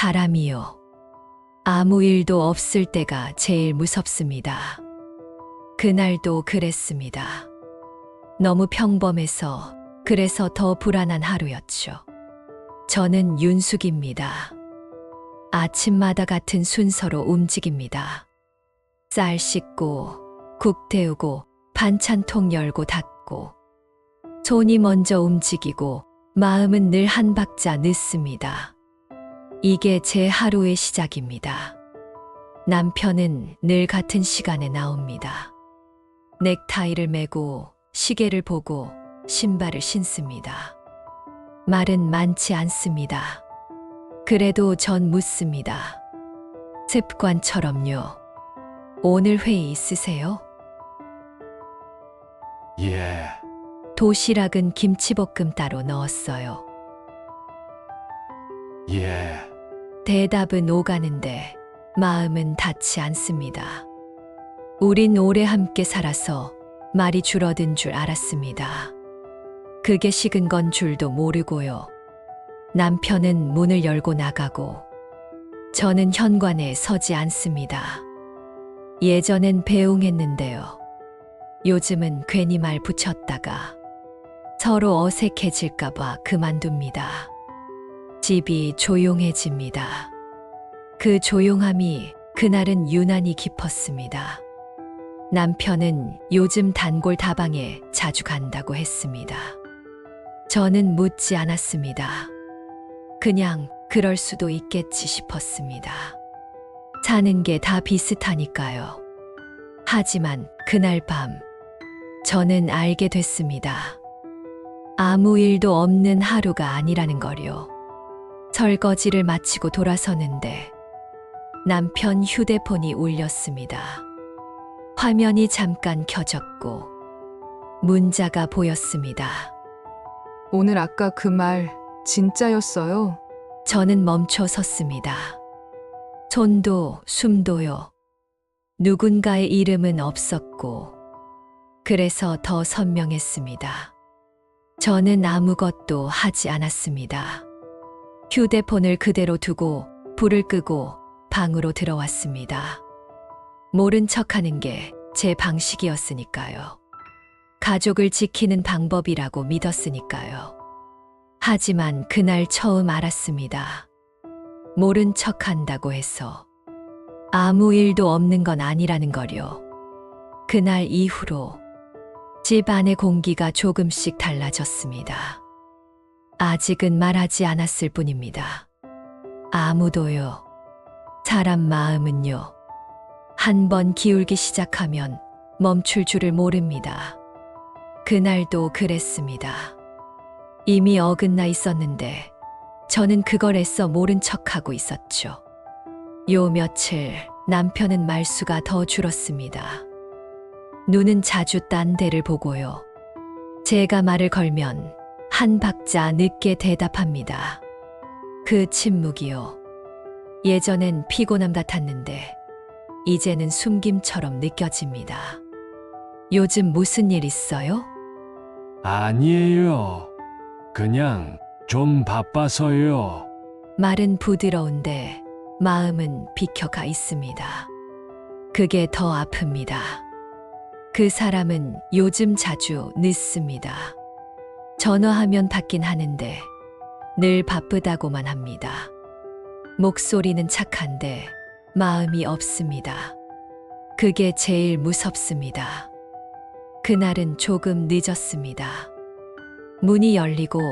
사람이요. 아무 일도 없을 때가 제일 무섭습니다. 그날도 그랬습니다. 너무 평범해서 그래서 더 불안한 하루였죠. 저는 윤숙입니다. 아침마다 같은 순서로 움직입니다. 쌀 씻고, 국 데우고, 반찬통 열고 닫고. 손이 먼저 움직이고, 마음은 늘 한 박자 늦습니다. 이게 제 하루의 시작입니다. 남편은 늘 같은 시간에 나옵니다. 넥타이를 매고, 시계를 보고, 신발을 신습니다. 말은 많지 않습니다. 그래도 전 묻습니다. 습관처럼요. 오늘 회의 있으세요? 예, 도시락은 김치볶음 따로 넣었어요. 예, 대답은 오가는데 마음은 닿지 않습니다. 우린 오래 함께 살아서 말이 줄어든 줄 알았습니다. 그게 식은 건 줄도 모르고요. 남편은 문을 열고 나가고 저는 현관에 서지 않습니다. 예전엔 배웅했는데요. 요즘은 괜히 말 붙였다가 서로 어색해질까봐 그만둡니다. 집이 조용해집니다. 그 조용함이 그날은 유난히 깊었습니다. 남편은 요즘 단골 다방에 자주 간다고 했습니다. 저는 묻지 않았습니다. 그냥 그럴 수도 있겠지 싶었습니다. 사는 게 다 비슷하니까요. 하지만 그날 밤, 저는 알게 됐습니다. 아무 일도 없는 하루가 아니라는 거요. 설거지를 마치고 돌아서는데 남편 휴대폰이 울렸습니다. 화면이 잠깐 켜졌고 문자가 보였습니다. 오늘 아까 그 말 진짜였어요? 저는 멈춰 섰습니다. 손도 숨도요. 누군가의 이름은 없었고, 그래서 더 선명했습니다. 저는 아무것도 하지 않았습니다. 휴대폰을 그대로 두고 불을 끄고 방으로 들어왔습니다. 모른 척 하는 게 제 방식이었으니까요. 가족을 지키는 방법이라고 믿었으니까요. 하지만 그날 처음 알았습니다. 모른 척 한다고 해서 아무 일도 없는 건 아니라는 거요. 그날 이후로 집 안의 공기가 조금씩 달라졌습니다. 아직은 말하지 않았을 뿐입니다. 아무도요. 사람 마음은요. 한 번 기울기 시작하면 멈출 줄을 모릅니다. 그날도 그랬습니다. 이미 어긋나 있었는데 저는 그걸 애써 모른 척하고 있었죠. 요 며칠 남편은 말수가 더 줄었습니다. 눈은 자주 딴 데를 보고요. 제가 말을 걸면 한 박자 늦게 대답합니다. 그 침묵이요. 예전엔 피곤함 같았는데 이제는 숨김처럼 느껴집니다. 요즘 무슨 일 있어요? 아니에요. 그냥 좀 바빠서요. 말은 부드러운데 마음은 비켜가 있습니다. 그게 더 아픕니다. 그 사람은 요즘 자주 늦습니다. 전화하면 받긴 하는데 늘 바쁘다고만 합니다. 목소리는 착한데 마음이 없습니다. 그게 제일 무섭습니다. 그날은 조금 늦었습니다. 문이 열리고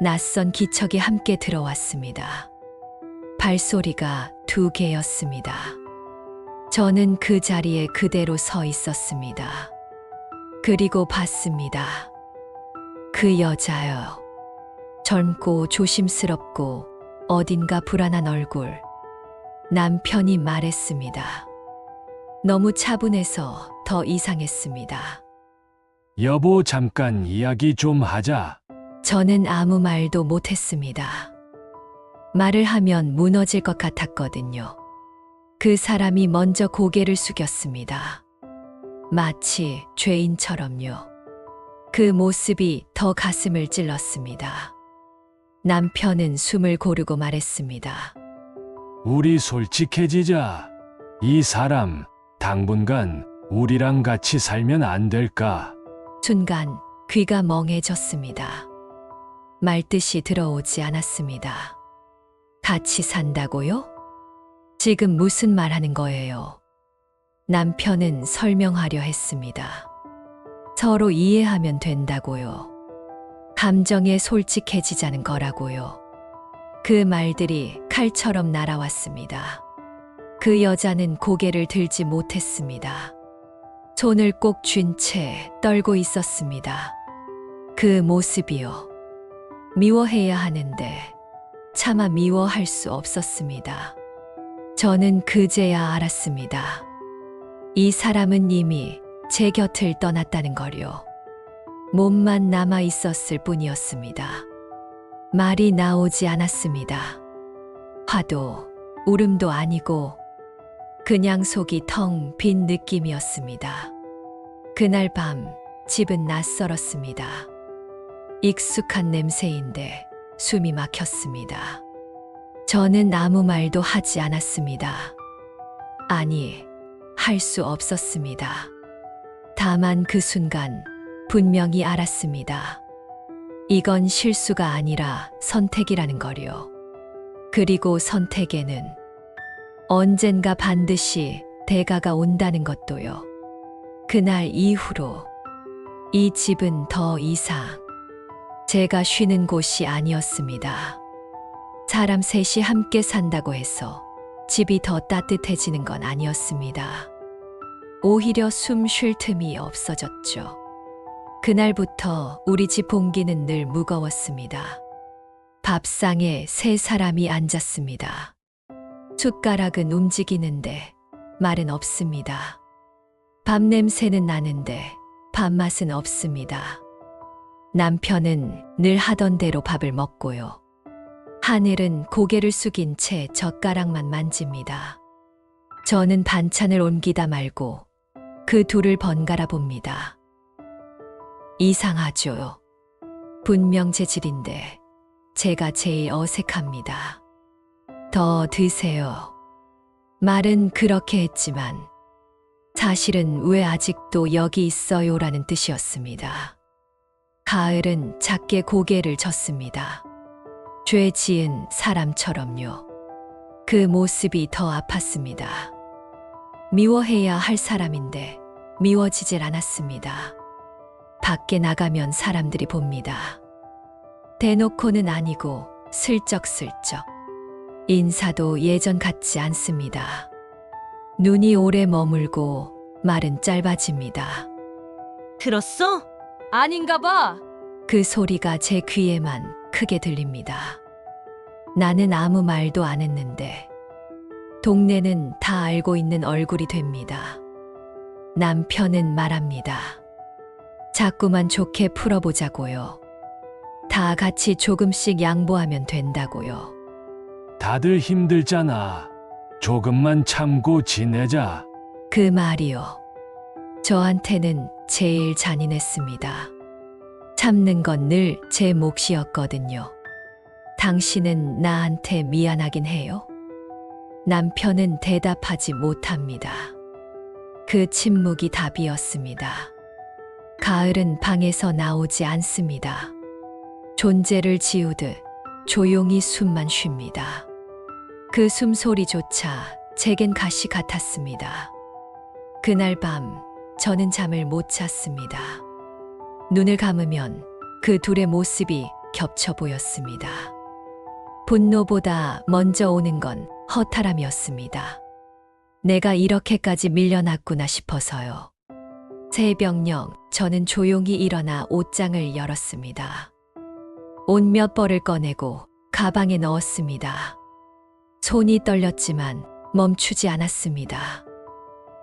낯선 기척이 함께 들어왔습니다. 발소리가 두 개였습니다. 저는 그 자리에 그대로 서 있었습니다. 그리고 봤습니다. 그 여자요. 젊고 조심스럽고 어딘가 불안한 얼굴. 남편이 말했습니다. 너무 차분해서 더 이상했습니다. 여보, 잠깐 이야기 좀 하자. 저는 아무 말도 못했습니다. 말을 하면 무너질 것 같았거든요. 그 사람이 먼저 고개를 숙였습니다. 마치 죄인처럼요. 그 모습이 더 가슴을 찔렀습니다. 남편은 숨을 고르고 말했습니다. 우리 솔직해지자. 이 사람, 당분간 우리랑 같이 살면 안 될까? 순간 귀가 멍해졌습니다. 말뜻이 들어오지 않았습니다. 같이 산다고요? 지금 무슨 말 하는 거예요? 남편은 설명하려 했습니다. 서로 이해하면 된다고요. 감정에 솔직해지자는 거라고요. 그 말들이 칼처럼 날아왔습니다. 그 여자는 고개를 들지 못했습니다. 손을 꼭 쥔 채 떨고 있었습니다. 그 모습이요. 미워해야 하는데 차마 미워할 수 없었습니다. 저는 그제야 알았습니다. 이 사람은 이미 제 곁을 떠났다는 걸요. 몸만 남아 있었을 뿐이었습니다. 말이 나오지 않았습니다. 화도, 울음도 아니고 그냥 속이 텅 빈 느낌이었습니다. 그날 밤 집은 낯설었습니다. 익숙한 냄새인데 숨이 막혔습니다. 저는 아무 말도 하지 않았습니다. 아니, 할 수 없었습니다. 다만 그 순간 분명히 알았습니다. 이건 실수가 아니라 선택이라는 거요. 그리고 선택에는 언젠가 반드시 대가가 온다는 것도요. 그날 이후로 이 집은 더 이상 제가 쉬는 곳이 아니었습니다. 사람 셋이 함께 산다고 해서 집이 더 따뜻해지는 건 아니었습니다. 오히려 숨 쉴 틈이 없어졌죠. 그날부터 우리 집 공기는 늘 무거웠습니다. 밥상에 세 사람이 앉았습니다. 숟가락은 움직이는데 말은 없습니다. 밥 냄새는 나는데 밥맛은 없습니다. 남편은 늘 하던 대로 밥을 먹고요. 하늘은 고개를 숙인 채 젓가락만 만집니다. 저는 반찬을 옮기다 말고 그 둘을 번갈아 봅니다. 이상하죠. 분명 제 질인데 제가 제일 어색합니다. 더 드세요. 말은 그렇게 했지만 사실은 왜 아직도 여기 있어요 라는 뜻이었습니다. 가을은 작게 고개를 졌습니다. 죄 지은 사람처럼요. 그 모습이 더 아팠습니다. 미워해야 할 사람인데 미워지질 않았습니다. 밖에 나가면 사람들이 봅니다. 대놓고는 아니고 슬쩍슬쩍. 인사도 예전 같지 않습니다. 눈이 오래 머물고 말은 짧아집니다. 들었어? 아닌가 봐. 그 소리가 제 귀에만 크게 들립니다. 나는 아무 말도 안 했는데, 동네는 다 알고 있는 얼굴이 됩니다. 남편은 말합니다. 자꾸만 좋게 풀어보자고요. 다 같이 조금씩 양보하면 된다고요. 다들 힘들잖아. 조금만 참고 지내자. 그 말이요. 저한테는 제일 잔인했습니다. 참는 건 늘 제 몫이었거든요. 당신은 나한테 미안하긴 해요? 남편은 대답하지 못합니다. 그 침묵이 답이었습니다. 가을은 방에서 나오지 않습니다. 존재를 지우듯 조용히 숨만 쉽니다. 그 숨소리조차 제겐 가시 같았습니다. 그날 밤 저는 잠을 못 잤습니다. 눈을 감으면 그 둘의 모습이 겹쳐 보였습니다. 분노보다 먼저 오는 건 허탈함이었습니다. 내가 이렇게까지 밀려났구나 싶어서요. 새벽녘 저는 조용히 일어나 옷장을 열었습니다. 옷 몇 벌을 꺼내고 가방에 넣었습니다. 손이 떨렸지만 멈추지 않았습니다.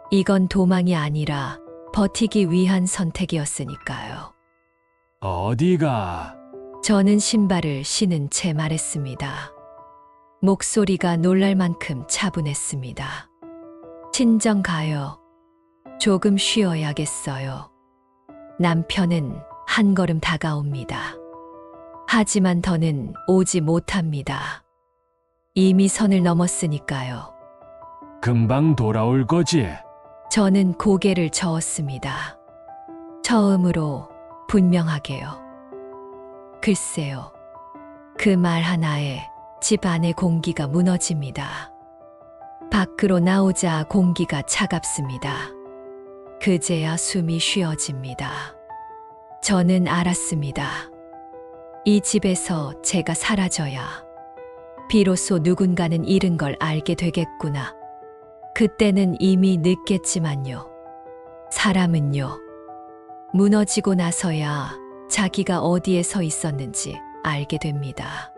이건 도망이 아니라 버티기 위한 선택이었으니까요. 어디가? 저는 신발을 신은 채 말했습니다. 목소리가 놀랄 만큼 차분했습니다. 친정 가요. 조금 쉬어야겠어요. 남편은 한 걸음 다가옵니다. 하지만 더는 오지 못합니다. 이미 선을 넘었으니까요. 금방 돌아올 거지. 저는 고개를 저었습니다. 처음으로 분명하게요. 글쎄요. 그 말 하나에 집 안의 공기가 무너집니다. 밖으로 나오자 공기가 차갑습니다. 그제야 숨이 쉬어집니다. 저는 알았습니다. 이 집에서 제가 사라져야 비로소 누군가는 잃은 걸 알게 되겠구나. 그때는 이미 늦겠지만요. 사람은요. 무너지고 나서야 자기가 어디에 서 있었는지 알게 됩니다.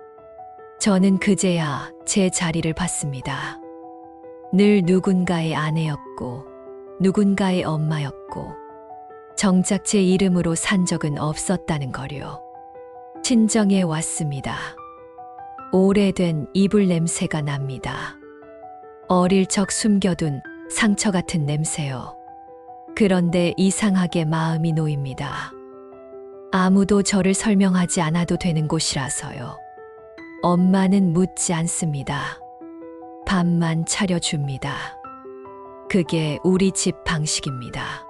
저는 그제야 제 자리를 봤습니다. 늘 누군가의 아내였고, 누군가의 엄마였고, 정작 제 이름으로 산 적은 없었다는 거요. 친정에 왔습니다. 오래된 이불 냄새가 납니다. 어릴 적 숨겨둔 상처 같은 냄새요. 그런데 이상하게 마음이 놓입니다. 아무도 저를 설명하지 않아도 되는 곳이라서요. 엄마는 묻지 않습니다. 밥만 차려줍니다. 그게 우리 집 방식입니다.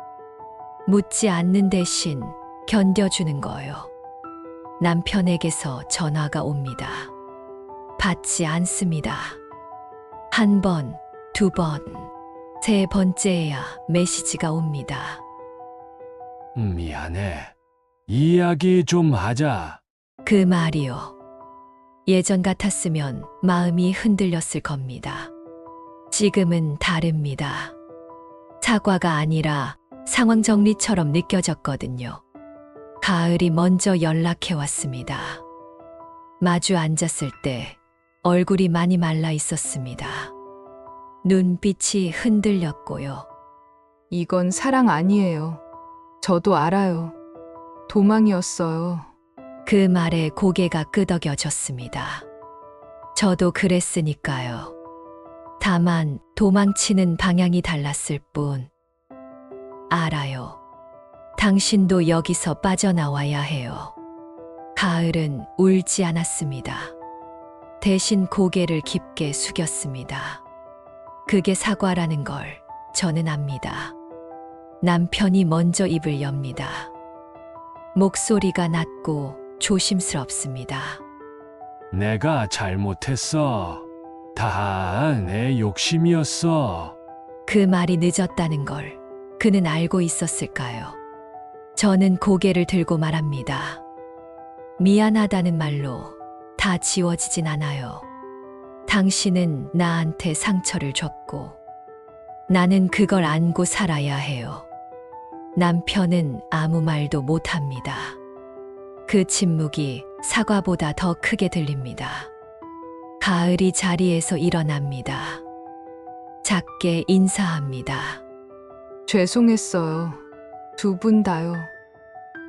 묻지 않는 대신 견뎌주는 거요. 남편에게서 전화가 옵니다. 받지 않습니다. 한 번, 두 번, 세 번째야 메시지가 옵니다. 미안해. 이야기 좀 하자. 그 말이요. 예전 같았으면 마음이 흔들렸을 겁니다. 지금은 다릅니다. 사과가 아니라 상황 정리처럼 느껴졌거든요. 가을이 먼저 연락해 왔습니다. 마주 앉았을 때 얼굴이 많이 말라 있었습니다. 눈빛이 흔들렸고요. 이건 사랑 아니에요. 저도 알아요. 도망이었어요. 그 말에 고개가 끄덕여졌습니다. 저도 그랬으니까요. 다만 도망치는 방향이 달랐을 뿐. 알아요. 당신도 여기서 빠져나와야 해요. 가을은 울지 않았습니다. 대신 고개를 깊게 숙였습니다. 그게 사과라는 걸 저는 압니다. 남편이 먼저 입을 엽니다. 목소리가 낮고 조심스럽습니다. 내가 잘못했어. 다 내 욕심이었어. 그 말이 늦었다는 걸 그는 알고 있었을까요? 저는 고개를 들고 말합니다. 미안하다는 말로 다 지워지진 않아요. 당신은 나한테 상처를 줬고 나는 그걸 안고 살아야 해요. 남편은 아무 말도 못합니다. 그 침묵이 사과보다 더 크게 들립니다. 가을이 자리에서 일어납니다. 작게 인사합니다. 죄송했어요. 두 분 다요.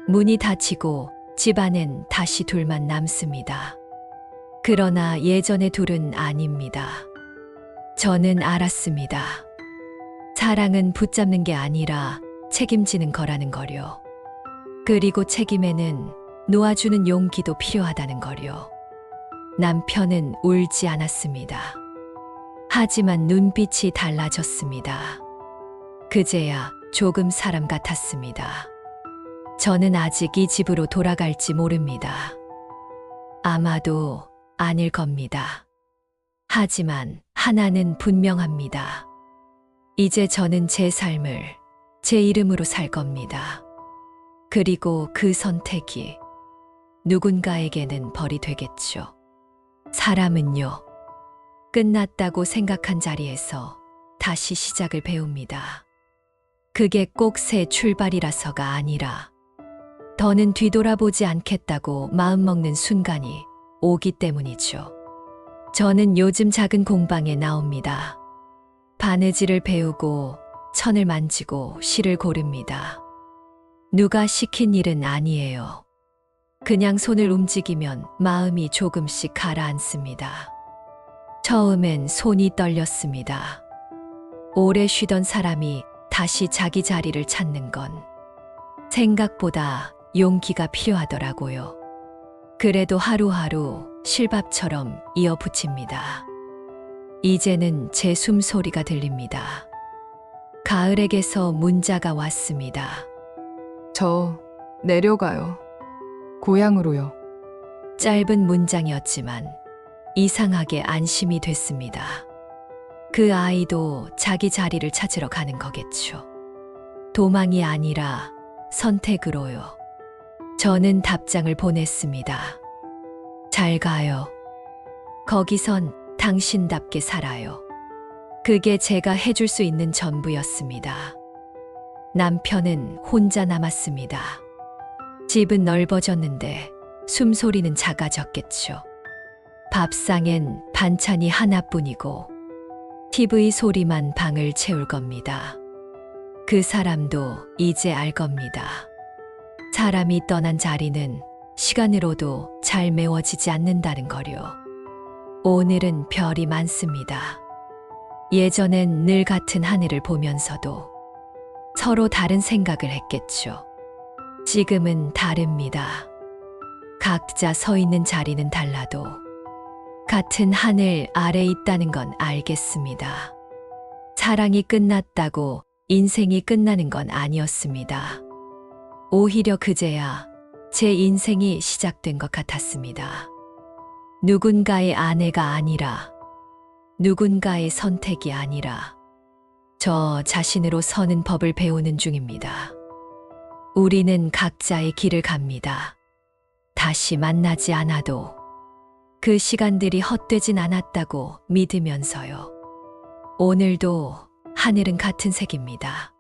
문이 닫히고 집안엔 다시 둘만 남습니다. 그러나 예전의 둘은 아닙니다. 저는 알았습니다. 사랑은 붙잡는 게 아니라 책임지는 거라는 거요. 그리고 책임에는 놓아주는 용기도 필요하다는 거요. 남편은 울지 않았습니다. 하지만 눈빛이 달라졌습니다. 그제야 조금 사람 같았습니다. 저는 아직 이 집으로 돌아갈지 모릅니다. 아마도 아닐 겁니다. 하지만 하나는 분명합니다. 이제 저는 제 삶을 제 이름으로 살 겁니다. 그리고 그 선택이 누군가에게는 벌이 되겠죠. 사람은요, 끝났다고 생각한 자리에서 다시 시작을 배웁니다. 그게 꼭 새 출발이라서가 아니라 더는 뒤돌아보지 않겠다고 마음먹는 순간이 오기 때문이죠. 저는 요즘 작은 공방에 나옵니다. 바느질을 배우고 천을 만지고 실을 고릅니다. 누가 시킨 일은 아니에요. 그냥 손을 움직이면 마음이 조금씩 가라앉습니다. 처음엔 손이 떨렸습니다. 오래 쉬던 사람이 다시 자기 자리를 찾는 건 생각보다 용기가 필요하더라고요. 그래도 하루하루 실밥처럼 이어붙입니다. 이제는 제 숨소리가 들립니다. 가을에게서 문자가 왔습니다. 저 내려가요. 고향으로요. 짧은 문장이었지만 이상하게 안심이 됐습니다. 그 아이도 자기 자리를 찾으러 가는 거겠죠. 도망이 아니라 선택으로요. 저는 답장을 보냈습니다. 잘 가요. 거기선 당신답게 살아요. 그게 제가 해줄 수 있는 전부였습니다. 남편은 혼자 남았습니다. 집은 넓어졌는데 숨소리는 작아졌겠죠. 밥상엔 반찬이 하나뿐이고 TV 소리만 방을 채울 겁니다. 그 사람도 이제 알 겁니다. 사람이 떠난 자리는 시간으로도 잘 메워지지 않는다는 거요. 오늘은 별이 많습니다. 예전엔 늘 같은 하늘을 보면서도 서로 다른 생각을 했겠죠. 지금은 다릅니다. 각자 서 있는 자리는 달라도 같은 하늘 아래 있다는 건 알겠습니다. 사랑이 끝났다고 인생이 끝나는 건 아니었습니다. 오히려 그제야 제 인생이 시작된 것 같았습니다. 누군가의 아내가 아니라 누군가의 선택이 아니라 저 자신으로 서는 법을 배우는 중입니다. 우리는 각자의 길을 갑니다. 다시 만나지 않아도 그 시간들이 헛되진 않았다고 믿으면서요. 오늘도 하늘은 같은 색입니다.